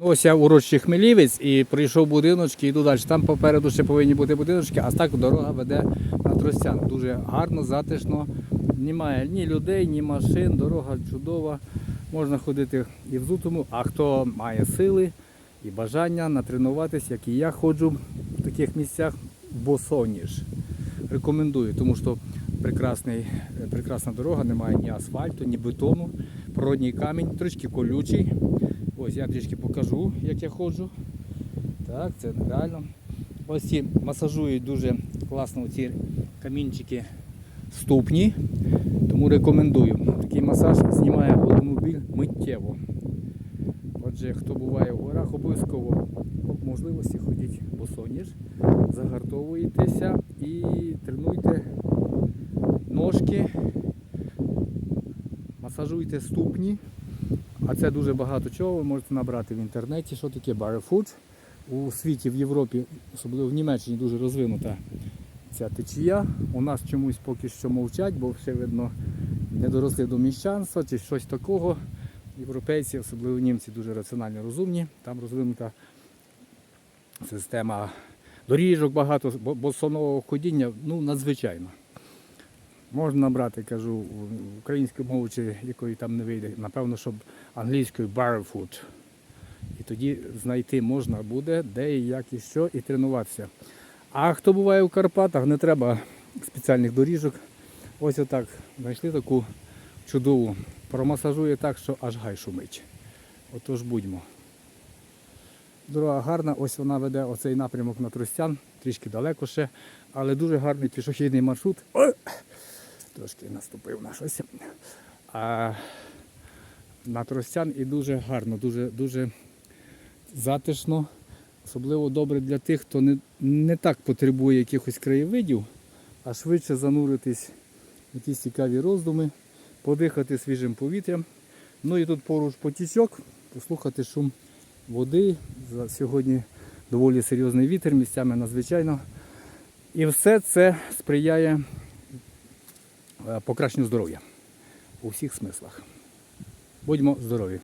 Ну, ось я урочий Хмелівець і прийшов будиночки, іду далі. Там попереду ще повинні бути будиночки, а так дорога веде на Тростян. Дуже гарно, затишно. Немає ні людей, ні машин, дорога чудова. Можна ходити і взутому, а хто має сили і бажання натренуватись, як і я ходжу в таких місцях, босоніж. Рекомендую, тому що прекрасний, прекрасна дорога, немає ні асфальту, ні бетону, природній камінь, трішки колючий. Ось я трішки покажу, як я ходжу. Так, це реально. Ось ці масажують дуже класно ці камінчики ступні. Тому рекомендую. Такий масаж знімає головну біль миттєво. Отже, хто буває в горах, обов'язково по можливості ходіть босоніж, загартовуєтеся і тренуйте ножки, масажуйте ступні. А це дуже багато чого ви можете набрати в інтернеті, що таке barefoot. У світі в Європі, особливо в Німеччині, дуже розвинута ця течія. У нас чомусь поки що мовчать, бо ще видно не доросли до міщанства чи щось такого. Європейці, особливо німці, дуже раціонально розумні. Там розвинута система доріжок багато, бо- босонового ходіння, ну надзвичайно. Можна набрати, кажу, українську мову, чи якої там не вийде. Напевно, щоб англійською barefoot. І тоді знайти можна буде, де і як і що, і тренуватися. А хто буває у Карпатах, не треба спеціальних доріжок. Ось отак знайшли таку чудову. Промасажує так, що аж гай шумить. Отож будьмо. Дорога гарна, ось вона веде оцей напрямок на Тростян, трішки далеко ще, але дуже гарний пішохідний маршрут. Трошки наступив на щось. А на Тростян і дуже гарно, дуже, дуже затишно. Особливо добре для тих, хто не, не так потребує якихось краєвидів, а швидше зануритись в якісь цікаві роздуми, подихати свіжим повітрям. Ну і тут поруч потічок, послухати шум води. Сьогодні доволі серйозний вітер, місцями надзвичайно. І все це сприяє покращенню здоров'я у всіх смислах. Будьмо здорові!